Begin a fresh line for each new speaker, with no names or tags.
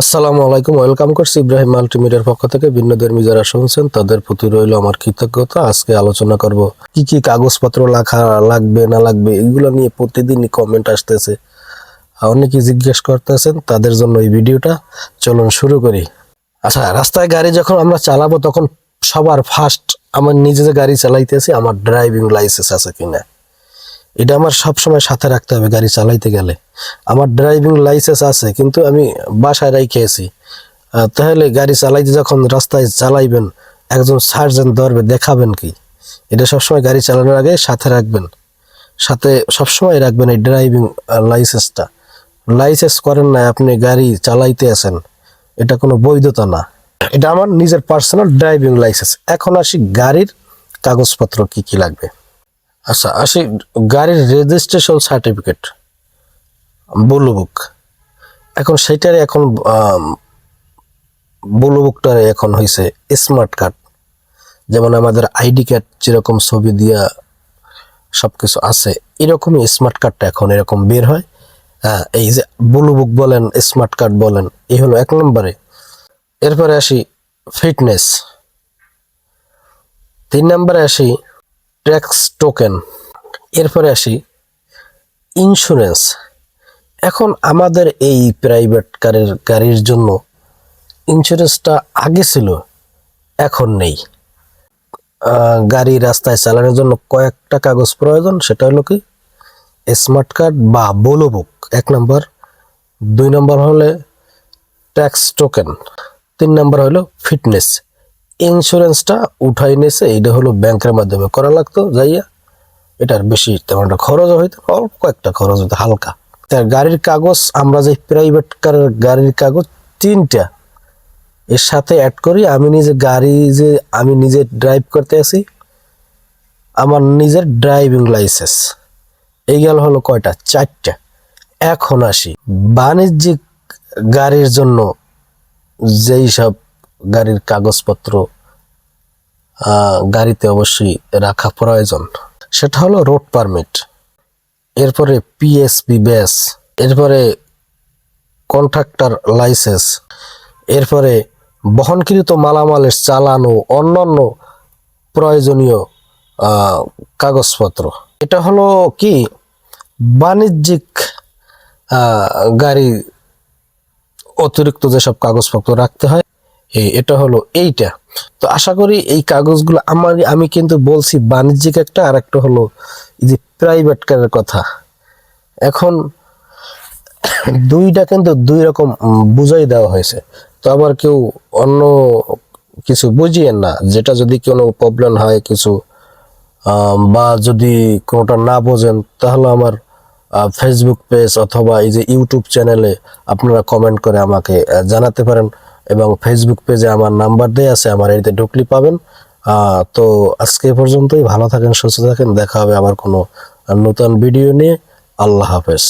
আসসালামু আলাইকুম, ওয়েলকাম করছি ইব্রাহিম মাল্টিমিডিয়ার পক্ষ থেকে। ভিন্ন ধর্মী যারা শুনছেন, তাদের প্রতি রইল আমার কৃতজ্ঞতা। আজকে আলোচনা করব, কি কি কাগজপত্র লেখা লাগবে, না লাগবে, এগুলো নিয়ে প্রতিদিনই কমেন্ট আসতেছে। অনেকে জিজ্ঞেস করতেছেন তাদের জন্য এই ভিডিওটা। চলুন শুরু করি। আচ্ছা রাস্তায় গাড়ি যখন আমরা চালাবো, তখন সবার ফার্স্ট আমার নিজে যে গাড়ি চালাইতেছি, আমার ড্রাইভিং লাইসেন্স আছে কিনা? এটা আমার সবসময় সাথে রাখতে হবে গাড়ি চালাইতে গেলে। আমার ড্রাইভিং লাইসেন্স আছে, কিন্তু আমি বাসায় রাইখেছি তাহলে গাড়ি চালাইতে যখন রাস্তায় চালাইবেন, একজন সার্জেন্ট ধরবে, দেখাবেন কি? এটা সবসময় গাড়ি চালানোর আগে সাথে রাখবেন। সাথে সবসময় রাখবেন এই ড্রাইভিং লাইসেন্সটা লাইসেন্স করেন না আপনি গাড়ি চালাইতে আছেন, এটা কোনো বৈধতা না। এটা আমার নিজের পার্সোনাল ড্রাইভিং লাইসেন্স এখন আসি গাড়ির কাগজপত্র কি কি লাগবে। আচ্ছা আসি, গাড়ির রেজিস্ট্রেশন সার্টিফিকেট ব্লু বুক এখন সেটারে এখন ব্লু বুকটারে এখন হয়েছে স্মার্ট কার্ড যেমন আমাদের আইডি কার্ড যেরকম ছবি দিয়া সব কিছু আছে, এরকমই স্মার্ট কার্ডটা এখন এরকম বের হয়। হ্যাঁ এই যে ব্লু বুক বলেন স্মার্ট কার্ড বলেন, এই হলো এক নম্বরে। এরপরে আসি ফিটনেস তিন নম্বরে আসি ট্যাক্স টোকেন। এরপরে আসি ইন্স্যুরেন্স এখন আমাদের এই প্রাইভেট কারের গাড়ির জন্য ইন্স্যুরেন্সটা আগে ছিল, এখন নেই। গাড়ি রাস্তায় চালানোর জন্য কয়েকটা কাগজ প্রয়োজন, সেটা হলো কি স্মার্ট কার্ড বা বোলো বুক এক নম্বর। দুই নম্বর হলে ট্যাক্স টোকেন। তিন নম্বর হলো ফিটনেস ইন্স্যুরেন্সটা উঠাই নিয়েছে এটা হলো ব্যাংকের মাধ্যমে করা লাগতো, যাইয়া এটার বেশি তেমন একটা খরচ হইতো, অল্প কয়েকটা খরচ হইতো, হালকা। তার গাড়ির কাগজ, আমরা যে প্রাইভেট কারের গাড়ির কাগজ তিনটা, এর সাথে অ্যাড করি, আমি নিজে গাড়ি যে আমি নিজে ড্রাইভ করতে আছি, আমার নিজের ড্রাইভিং লাইসেন্স এই গেল হলো কয়টা? চারটা। এখন আসি, বাণিজ্যিক গাড়ির জন্য যেই সব গাড়ির কাগজপত্র গাড়িতে অবশ্যই রাখা প্রয়োজন। সেটা হলো রোড পারমিট, এরপরে পিএসপি ব্যাস, এরপরে কন্ট্রাক্টর লাইসেন্স, এরপরে বহনকৃত মালামালের চালানো অন্যান্য প্রয়োজনীয় কাগজপত্র। এটা হলো কি? বাণিজ্যিক গাড়ি অতিরিক্ত যেসব কাগজপত্র রাখতে হয় এটা হলো এইটা। তো আশা করি এই কাগজগুলো আমার আমি কিন্তু বলছি বাণিজ্যিক একটা, আর একটা হলো এই যে প্রাইভেট কারের কথা। এখন দুইটা কিন্তু দুই রকম বুঝাই দেওয়া হয়েছে। তো আবার কেউ অন্য কিছু বুঝিয়েন না, যেটা যদি কোনো প্রবলেম হয় কিছু বা যদি কোনোটা না বোঝেন, তাহলে আমার ফেসবুক পেজ অথবা এই যে ইউটিউব চ্যানেলে আপনারা কমেন্ট করে আমাকে জানাতে পারেন। এবং ফেসবুক পেজে আমার নাম্বার দেওয়া আছে, আমার এতে ঢুকলি পাবেন। তো আজকে পর্যন্তই, ভালো থাকেন, সুস্থ থাকেন, দেখা হবে আবার কোনো নতুন ভিডিও নিয়ে। আল্লাহ হাফেজ।